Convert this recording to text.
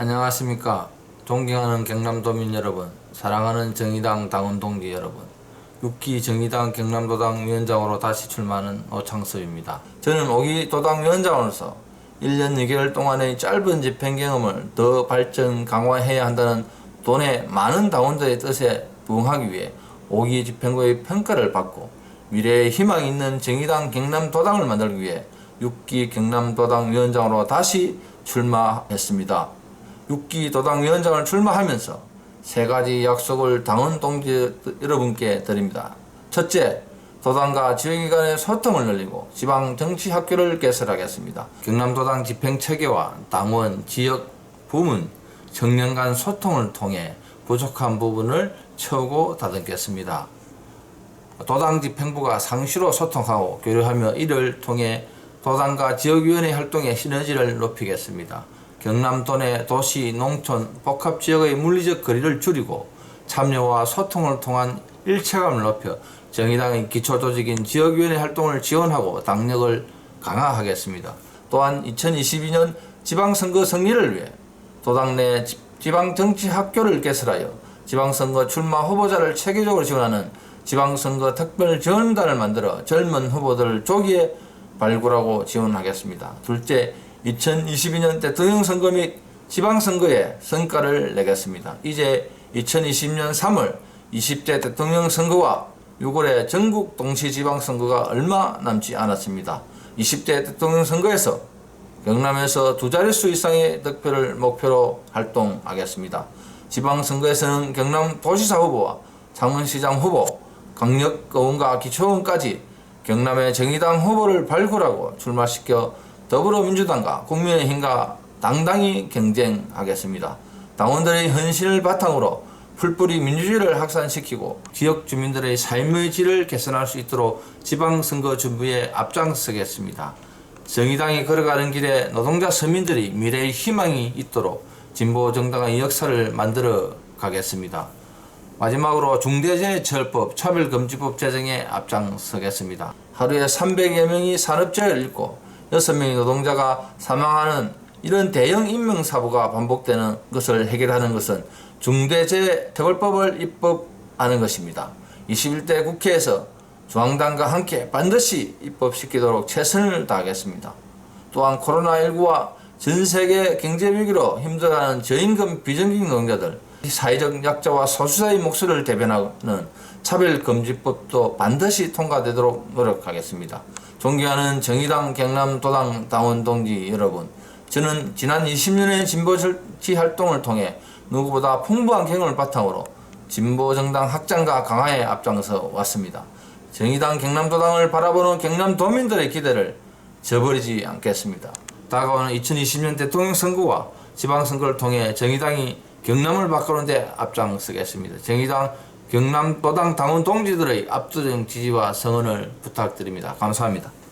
안녕하십니까. 존경하는 경남도민 여러분, 사랑하는 정의당 당원 동지 여러분. 6기 정의당 경남도당 위원장으로 다시 출마하는 오창섭입니다. 저는 5기 도당 위원장으로서 1년 6개월 동안의 짧은 집행 경험을 더 발전 강화해야 한다는 돈의 많은 당원들의 뜻에 부응하기 위해 5기 집행부의 평가를 받고 미래에 희망 있는 정의당 경남도당을 만들기 위해 6기 경남도당 위원장으로 다시 출마했습니다. 6기 도당 위원장을 출마하면서 세 가지 약속을 당원 동지 여러분께 드립니다. 첫째, 도당과 지역위 간의 소통을 늘리고 지방 정치 학교를 개설하겠습니다. 경남도당 집행 체계와 당원, 지역, 부문, 청년 간 소통을 통해 부족한 부분을 채우고 다듬겠습니다. 도당 집행부가 상시로 소통하고 교류하며 이를 통해 도당과 지역위원회 활동의 시너지를 높이겠습니다. 경남 도 내 도시, 농촌, 복합 지역의 물리적 거리를 줄이고 참여와 소통을 통한 일체감을 높여 정의당의 기초조직인 지역위원회 활동을 지원하고 당력을 강화하겠습니다. 또한 2022년 지방선거 승리를 위해 도당 내 지- 지방정치학교를 개설하여 지방선거 출마 후보자를 체계적으로 지원하는 지방선거 특별지원단을 만들어 젊은 후보들을 조기에 발굴하고 지원하겠습니다. 둘째, 2022년 대통령 선거 및 지방선거에 성과를 내겠습니다. 이제 2020년 3월 20대 대통령 선거와 6월에 전국 동시지방선거가 얼마 남지 않았습니다. 20대 대통령 선거에서 경남에서 두 자릿수 이상의 득표를 목표로 활동하겠습니다. 지방선거에서는 경남 도지사 후보와 창원시장 후보, 강력거원과 기초원까지 경남의 정의당 후보를 발굴하고 출마시켜 더불어민주당과 국민의힘과 당당히 경쟁하겠습니다. 당원들의 헌신을 바탕으로 풀뿌리 민주주의를 확산시키고 지역 주민들의 삶의 질을 개선할 수 있도록 지방선거 준비에 앞장서겠습니다. 정의당이 걸어가는 길에 노동자 서민들이 미래의 희망이 있도록 진보 정당의 역사를 만들어 가겠습니다. 마지막으로 중대재해처벌법 차별금지법 제정에 앞장서겠습니다. 하루에 300여 명이 산업재해를 입고 6명의 노동자가 사망하는 이런 대형 인명사고가 반복되는 것을 해결하는 것은 중대재해처벌법을 입법하는 것입니다. 21대 국회에서 중앙당과 함께 반드시 입법시키도록 최선을 다하겠습니다. 또한 코로나19와 전 세계 경제 위기로 힘들어하는 저임금 비정규직 노동자들, 사회적 약자와 소수자의 목소리를 대변하는 차별금지법도 반드시 통과되도록 노력하겠습니다. 존경하는 정의당 경남도당 당원 동지 여러분, 저는 지난 20년의 진보 정치 활동을 통해 누구보다 풍부한 경험을 바탕으로 진보 정당 확장과 강화에 앞장서 왔습니다. 정의당 경남도당을 바라보는 경남도민들의 기대를 저버리지 않겠습니다. 다가오는 2020년 대통령 선거와 지방선거를 통해 정의당이 경남을 바꾸는 데 앞장서겠습니다. 정의당 경남도당 당원 동지들의 압도적 지지와 성원을 부탁드립니다. 감사합니다.